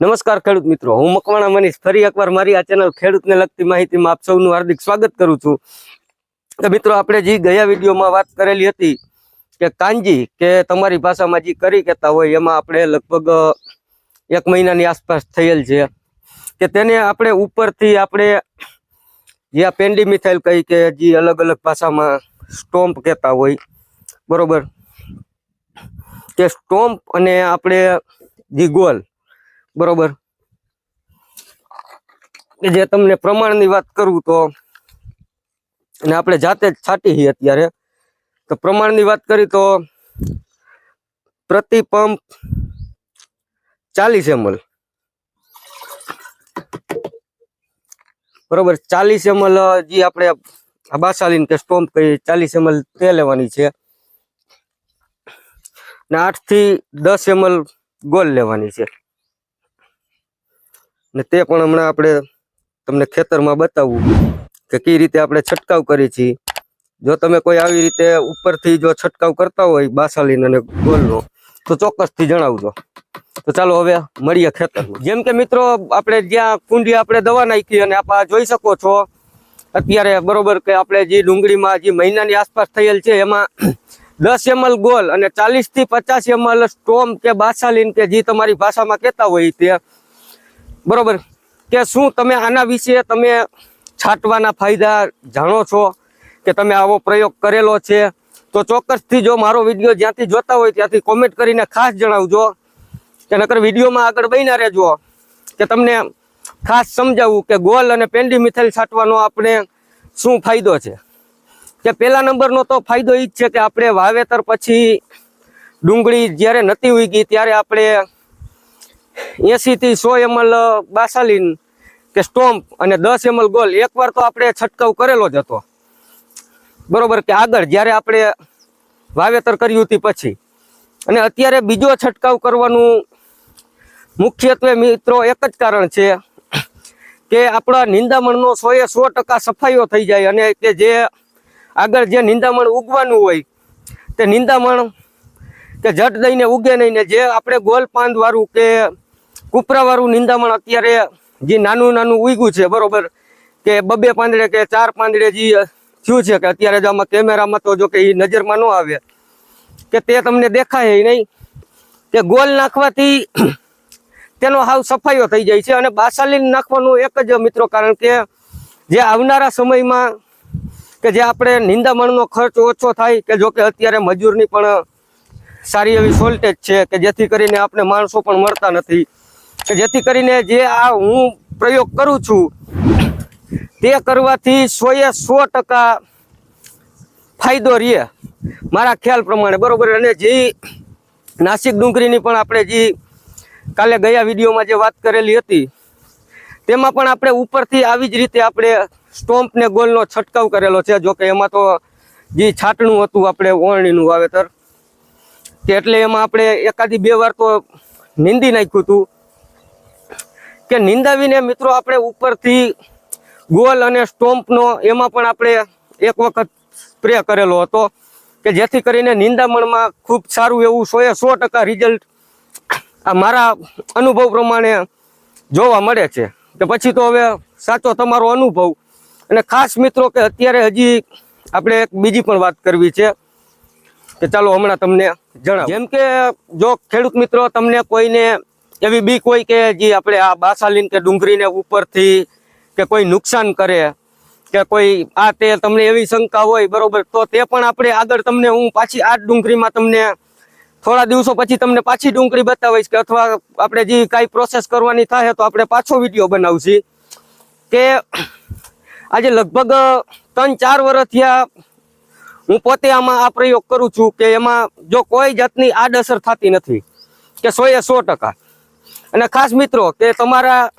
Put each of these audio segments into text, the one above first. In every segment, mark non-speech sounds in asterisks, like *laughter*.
નમસ્કાર ખેડૂત મિત્રો. હું મકવાણા મનીષ. ફરી એકવાર મારી આ ચેનલ ખેડૂતને લગતી માહિતીમાં આપ સૌનું હાર્દિક સ્વાગત કરું છું. તો મિત્રો, આપણે જે ગયા વિડીયોમાં વાત કરેલી હતી કે કાંજી કે તમારી ભાષામાં જે કરી કહેતા હોય, એમાં આપણે લગભગ એક મહિનાની આસપાસ થયેલ છે. કે તેને આપણે ઉપરથી આપણે જે આ પેન્ડી મિથાઈલ કહી કે જે અલગ અલગ ભાષામાં સ્ટોમ્પ કહેતા હોય, બરોબર? કે સ્ટોમ્પ અને આપણે જે ગોલ બરોબર. જે તમને પ્રમાણની વાત કરું તો, અને આપણે જાતે જ છાંટી છીએ અત્યારે, તો પ્રમાણની વાત કરી તો પ્રતિ પંપ ચાલીસ એમલ બરોબર, ચાલીસ એમલ જે આપણે બાસાલીન કે સ્ટોમ્પ કહીએ, ચાલીસ એમલ તે લેવાની છે. ને આઠથી દસ એમલ ગોલ લેવાની છે. ને તે પણ હમણાં આપણે તમને ખેતરમાં બતાવવું કે કઈ રીતે આપણે છંટકાવ કરીએ છીએ. જો તમે કોઈ આવી રીતે ઉપરથી જો છંટકાવ કરતા હોય બાસાલીન અને ગોલનો, તો ચોક્કસથી જણાવજો. તો ચાલો હવે મળીએ ખેતરમાં. જેમ કે મિત્રો, આપણે જ્યાં કુંડી આપણે દવા નાખી અને આપ જોઈ શકો છો, અત્યારે બરોબર કે આપણે જે ડુંગળીમાં જે મહિનાની આસપાસ થયેલ છે, એમાં દસ એમએલ ગોલ અને ચાલીસથી પચાસ એમએલ સ્ટોમ કે બાસાલીન કે જે તમારી ભાષામાં કહેતા હોય તે બરોબર? કે શું તમે આના વિશે તમે છાંટવાના ફાયદા જાણો છો? કે તમે આવો પ્રયોગ કરેલો છે? તો ચોક્કસથી જો મારો વીડિયો જ્યાંથી જોતા હોય ત્યાંથી કોમેન્ટ કરીને ખાસ જણાવજો. કે નકર વિડીયોમાં આગળ બન્યા રહેજો. કે તમને ખાસ સમજાવું કે ગોલ અને પેન્ડી મિથેલ છાંટવાનો આપણે શું ફાયદો છે? કે પહેલા નંબરનો તો ફાયદો એ જ છે કે આપણે વાવેતર પછી ડુંગળી જ્યારે નહોતી ઉગી ત્યારે આપણે એસી થી સો એમએલ બાસાલીન કે સ્ટોમ્પ અને દસ એમએલ ગોલ. એકવાર તો આપણે છંટકાવ કરેલો જ હતો. બરોબર કે આગળ જ્યારે આપણે વાવેતર કર્યું હતી પછી. અને અત્યારે બીજો છંટકાવ કરવાનું મુખ્યત્વે મિત્રો એક જ કારણ છે કે આપણા નિંદામણનો સો એ સો ટકા સફાઈઓ થઈ જાય અને કે જે આગળ જે નિંદામણ ઉગવાનું હોય, તે નિંદામણ કે જટ દઈને ઉગે નહીં ને જે આપણે ગોલ પાંદવાળું કે કુપરાવાળું નિંદામણ અત્યારે જે નાનું નાનું ઉગ્યું છે, બરોબર? કે બબે પાંદડે કે ચાર પાંદડે જે થયું છે, કે અત્યારે જો આમાં કેમેરામાં તો જો કે એ નજરમાં ન આવે. કે તે તમને દેખાય નહીં. કે ગોલ નાખવાથી *clears throat* તેનો હાવ સફાઈઓ થઈ જાય છે અને બાસાલીન નાખવાનું એક જ મિત્રો કારણ કે જે આવનારા સમયમાં કે જે આપણે નિંદામણનો ખર્ચ ઓછો થાય, કે જો કે અત્યારે મજૂરની પણ સારી એવી શોર્ટેજ છે, કે જેથી કરીને આપણે માણસો પણ મળતા નથી. કે જેથી કરીને જે આ હું પ્રયોગ કરું છું, તે કરવાથી સોએ સો ટકા ફાયદો રહે. મારા ખ્યાલ પ્રમાણે, બરોબર? અને જે નાસિક ડુંગળીની પણ આપણે જે કાલે ગયા વિડીયોમાં જે વાત કરેલી હતી, તેમાં પણ આપણે ઉપરથી આવી જ રીતે આપણે સ્ટોમ્પને ગોલનો છંટકાવ કરેલો છે. જોકે એમાં તો જે છાટણું હતું, આપણે ઓળણીનું વાવેતર, કે એટલે એમાં આપણે એકાદી બે વાર તો નીંદી નાખ્યું હતું. કે નિંદાવીને મિત્રો આપણે ઉપરથી ગોલ અને સ્ટોમ્પનો એમાં પણ આપણે એક વખત સ્પ્રે કરેલો હતો કે જેથી કરીને નિંદામણમાં ખૂબ સારું એવું સો એ સો ટકા રિઝલ્ટ આ મારા અનુભવ પ્રમાણે જોવા મળે છે. કે પછી તો હવે સાચો તમારો અનુભવ. અને ખાસ મિત્રો કે અત્યારે હજી આપણે એક બીજી પણ વાત કરવી છે કે ચાલો હમણાં તમને જણાવ. જેમ કે જો ખેડૂત મિત્રો તમને કોઈને એવી બીક હોય કે જે આપણે આ બાસાલીન કે ડુંગળીને ઉપરથી કે કોઈ નુકસાન કરે કે કોઈ આ તે તમને એવી શંકા હોય, બરોબર, તો તે પણ આપણે આગળ તમને હું પાછી આ ડુંગળીમાં તમને થોડા દિવસો પછી તમને પાછી ડુંગળી બતાવીશ કે અથવા આપણે જે કાંઈ પ્રોસેસ કરવાની થાય તો આપણે પાછો વીડિયો બનાવશી કે આજે લગભગ ત્રણ ચાર વર્ષ થયા હું પોતે આમાં આ પ્રયોગ કરું છું કે એમાં જો કોઈ જાતની આડઅસર થતી નથી કે સો એ સો ટકા. અને ખાસ મિત્રો, કે તમારા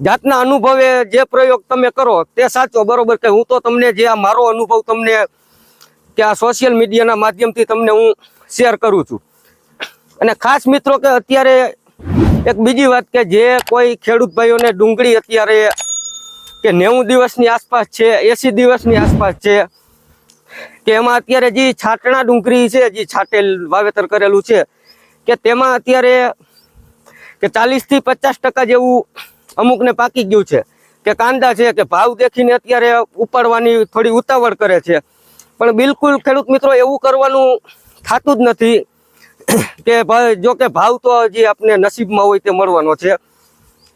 જાતના અનુભવે જે પ્રયોગ તમે કરો, તે સાચો, બરોબર? કે હું તો તમને જે આ મારો અનુભવ તમને કે આ સોશિયલ મીડિયાના માધ્યમથી તમને હું શેર કરું છું. અને ખાસ મિત્રો, કે અત્યારે એક બીજી વાત, કે જે કોઈ ખેડૂત ભાઈઓને ડુંગળી અત્યારે કે નેવું દિવસની આસપાસ છે, એસી દિવસની આસપાસ છે, કે એમાં અત્યારે જે છાટણા ડુંગળી છે, જે છાટેલ વાવેતર કરેલું છે, કે તેમાં અત્યારે કે ચાલીસથી પચાસ ટકા જેવું અમુકને પાકી ગયું છે. કે કાંદા છે કે ભાવ દેખીને અત્યારે ઉપાડવાની થોડી ઉતાવળ કરે છે. પણ બિલકુલ ખેડૂત મિત્રો એવું કરવાનું થતું જ નથી કે ભાઈ, જો કે ભાવ તો હજી આપને નસીબમાં હોય તે મળવાનો છે.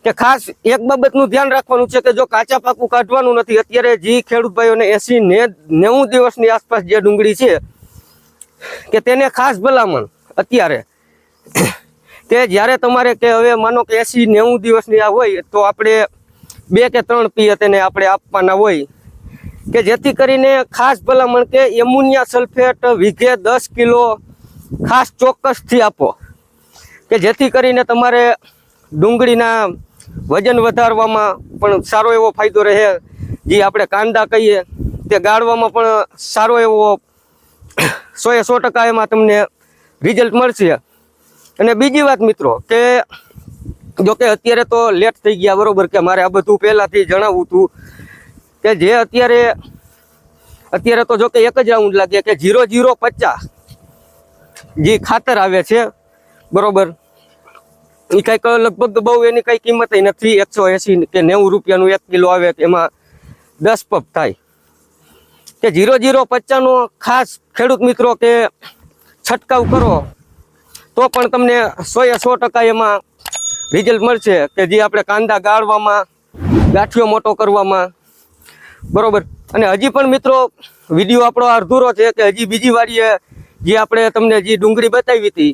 કે ખાસ એક બાબતનું ધ્યાન રાખવાનું છે કે જો કાચા પાકું કાઢવાનું નથી, અત્યારે જે ખેડૂત ભાઈઓને એસી ને નેવું દિવસની આસપાસ જે ડુંગળી છે, કે તેને ખાસ ભલામણ અત્યારે કે જ્યારે તમારે કે હવે માનો કે એસી નેવું દિવસની આ હોય, તો આપણે બે કે ત્રણ પીએ તેને આપણે આપવાના હોય. કે જેથી કરીને ખાસ ભલામણ કે એમોનિયા સલ્ફેટ વીઘે દસ કિલો ખાસ ચોક્કસથી આપો. કે જેથી કરીને તમારે ડુંગળીના વજન વધારવામાં પણ સારો એવો ફાયદો રહે. જે આપણે કાંદા કહીએ, તે ગાળવામાં પણ સારો એવો સો એ સો ટકા એમાં તમને રિઝલ્ટ મળશે. અને બીજી વાત મિત્રો કે જોકે અત્યારે તો લેટ થઈ ગયા બરોબર કે મારે આ બધું પહેલાંથી જણાવવું હતું કે જે અત્યારે અત્યારે તો જોકે એક જ રાઉન્ડ લાગે કે જીરો ઝીરો પચાસ જે ખાતર આવે છે, બરોબર. એ કંઈક લગભગ બહુ એની કંઈ કિંમત નથી, એકસો એંસી કે નેવું રૂપિયાનું એક કિલો આવે એમાં દસ પપ થાય. કે ઝીરો જીરો પચાસનો ખાસ ખેડૂત મિત્રો કે છંટકાવ કરો. તો પણ તમને સો એ સો ટકા એમાં રિઝલ્ટ મળશે કે જે આપણે કાંદા ગાળવામાં, ગાંઠિયો મોટો કરવામાં. બરોબર. અને હજી પણ મિત્રો, વીડિયો આપણો અધૂરો છે કે હજી બીજી વારીએ જે આપણે તમને જે ડુંગળી બતાવી હતી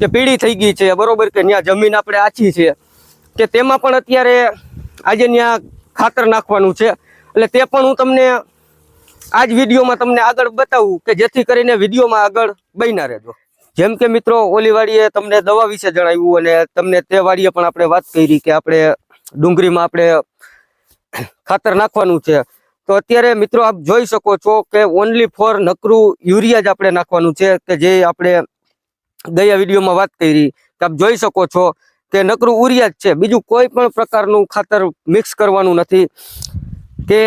કે પીળી થઈ ગઈ છે, બરોબર કે ત્યાં જમીન આપણે આછી છે, કે તેમાં પણ અત્યારે આજે ત્યાં ખાતર નાખવાનું છે. એટલે તે પણ હું તમને આ જ વિડીયોમાં તમને આગળ બતાવું કે જેથી કરીને વિડીયોમાં આગળ બન્યા રહેજો. જેમ કે મિત્રો ઓલી વાડીએ તમને દવા વિશે જણાવ્યું અને તમને તે વાડીએ પણ આપણે વાત કરી કે આપણે ડુંગળીમાં આપણે ખાતર નાખવાનું છે. તો અત્યારે મિત્રો આપ જોઈ શકો છો કે ઓનલી ફોર નકરું યુરિયા જ આપણે નાખવાનું છે કે જે આપણે ગયા વિડીયોમાં વાત કરી કે આપ જોઈ શકો છો કે નકરું ઉરિયા જ છે. બીજું કોઈ પણ પ્રકારનું ખાતર મિક્સ કરવાનું નથી. કે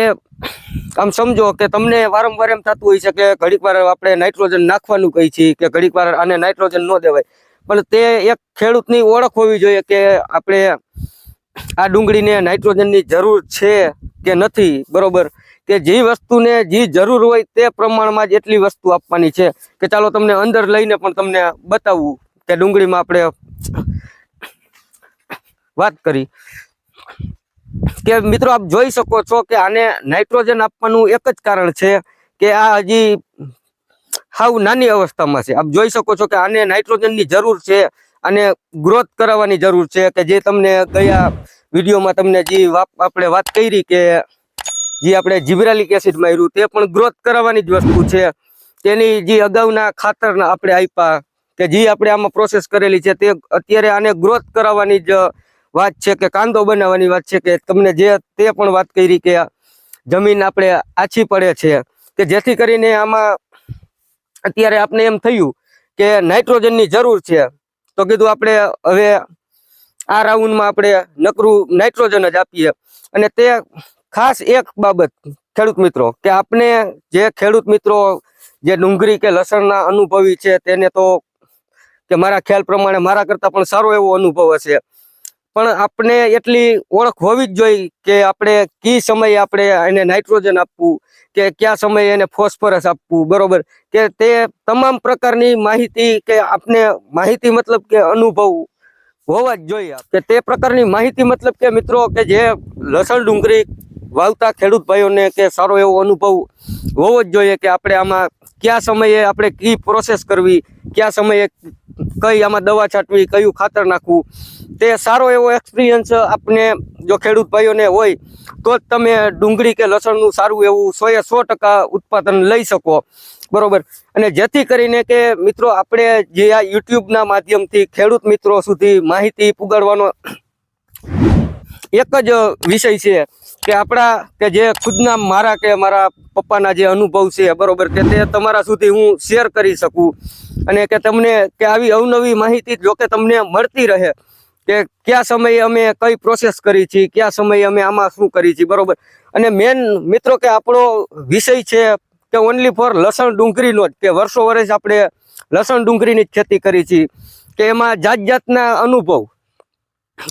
આમ સમજો કે તમને વારંવાર એમ થતું હોય છે કે ઘડીક વાર આપણે નાઇટ્રોજન નાખવાનું કહી છીએ કે ઘડીક વાર આને નાઇટ્રોજન ન દેવાય. પણ તે એક ખેડૂતની ઓળખ હોવી જોઈએ કે આપણે આ ડુંગળીને નાઇટ્રોજનની જરૂર છે કે નથી, બરોબર? કે જે વસ્તુને જે જરૂર હોય તે પ્રમાણમાં જ એટલી વસ્તુ આપવાની છે. કે ચાલો તમને અંદર લઈને પણ તમને બતાવવું કે ડુંગળીમાં આપણે વાત કરી. કે મિત્રો આપ જોઈ શકો છો કે આને નાઇટ્રોજન આપવાનું એક જ કારણ છે કે આ હજી હાવ નાની અવસ્થામાં છે. આપ જોઈ શકો છો કે આને નાઇટ્રોજનની જરૂર છે અને ગ્રોથ કરાવવાની જરૂર છે કે જે તમને ગયા વિડીયોમાં તમને જે આપણે વાત કરી કે જે આપણે જીબ્રાલિક એસિડ માર્યું તે પણ ગ્રોથ કરાવવાની જ વસ્તુ છે. તેની જે અગાઉના ખાતરના આપણે આપ્યા કે જે આપણે આમાં પ્રોસેસ કરેલી છે તે અત્યારે આને ગ્રોથ કરાવવાની જ વાત છે કે કાંદો બનાવવાની વાત છે કે તમને જે તે પણ વાત કરી કે જમીન આપણે આછી પડે છે. કે જેથી કરીને આમાં અત્યારે આપણે એમ થયું કે નાઇટ્રોજનની જરૂર છે. તો કીધું આપણે હવે આ રાઉન્ડમાં આપણે નકરું નાઇટ્રોજન જ આપીએ. અને તે ખાસ એક બાબત, ખેડૂત મિત્રો, કે આપણે જે ખેડૂત મિત્રો જે ડુંગળી કે લસણના અનુભવી છે તેને તો કે મારા ખ્યાલ પ્રમાણે મારા કરતાં પણ સારો એવો અનુભવ હશે. પણ આપણે એટલી ઓળખ હોવી જ જોઈએ કે આપણે કી સમયે આપણે એને નાઇટ્રોજન આપવું, કે કયા સમયે એને ફોસ્ફરસ આપવું, બરોબર? કે તે તમામ પ્રકારની માહિતી કે આપને માહિતી મતલબ કે અનુભવ હોવા જ જોઈએ કે તે પ્રકારની માહિતી મતલબ કે મિત્રો કે જે લસણ ડુંગળી વાવતા ખેડૂત ભાઈઓને કે સારો એવો અનુભવ હોવો જ જોઈએ કે આપણે આમાં કયા સમયે આપણે કી પ્રોસેસ કરવી, કયા સમયે કઈ આમાં દવા છાંટવી, કયું ખાતર નાખવું, તે સારો એવો એક્સપિરિયન્સ આપને જો ખેડૂત ભાઈઓને હોય, તો જ તમે ડુંગળી કે લસણનું સારું એવું સો એ સો ટકા ઉત્પાદન લઈ શકો. બરોબર? અને જેથી કરીને કે મિત્રો, આપણે જે આ યુટ્યુબના માધ્યમથી ખેડૂત મિત્રો સુધી માહિતી પુગાડવાનો એક જ વિષય છે કે આપણા, કે જે ખુદના મારા કે મારા પપ્પાના જે અનુભવ છે, બરોબર? કે તે તમારા સુધી હું શેર કરી શકું. અને કે તમને કે આવી અવનવી માહિતી જો કે તમને મળતી રહે કે કયા સમયે અમે કઈ પ્રોસેસ કરી છીએ, કયા સમયે અમે આમાં શું કરી છીએ, બરોબર? અને મેન મિત્રો કે આપણો વિષય છે કે ઓનલી ફોર લસણ ડુંગળીનો જ, કે વર્ષો વર્ષ આપણે લસણ ડુંગળીની જ ખેતી કરી છે કે એમાં જાત જાતના અનુભવ,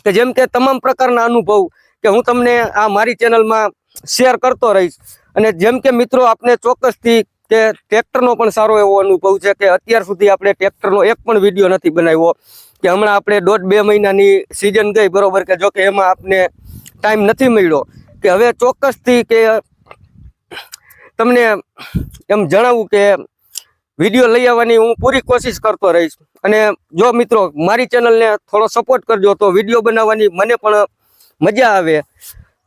કે જેમ કે તમામ પ્રકારના અનુભવ કે હું તમને આ મારી ચેનલમાં શેર કરતો રહીશ. અને જેમ કે મિત્રો આપને ચોક્કસથી કે ટ્રેક્ટરનો પણ સારો એવો અનુભવ છે કે અત્યાર સુધી આપણે ટ્રેક્ટરનો એક પણ વીડિયો નથી બનાવ્યો. કે હમણાં આપણે દોઢ બે મહિનાની સિઝન ગઈ બરોબર કે જો કે એમાં આપને ટાઈમ નથી મળ્યો. કે હવે ચોક્કસથી કે તમને એમ જણાવું કે વીડિયો લઈ આવવાની હું પૂરી કોશિશ કરતો રહીશ. અને જો મિત્રો મારી ચેનલને થોડો સપોર્ટ કરજો તો વીડિયો બનાવવાની મને પણ મજા આવે.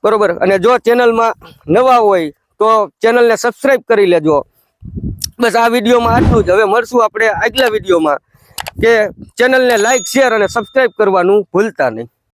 બરોબર? અને જો ચેનલમાં નવા હોય તો ચેનલને સબસ્ક્રાઈબ કરી લેજો. બસ આ વિડીયોમાં આટલું જ. હવે મળશું આપણે આગલા વિડીયોમાં. કે ચેનલને લાઈક શેર અને સબસ્ક્રાઈબ કરવાનું ભૂલતા નહીં.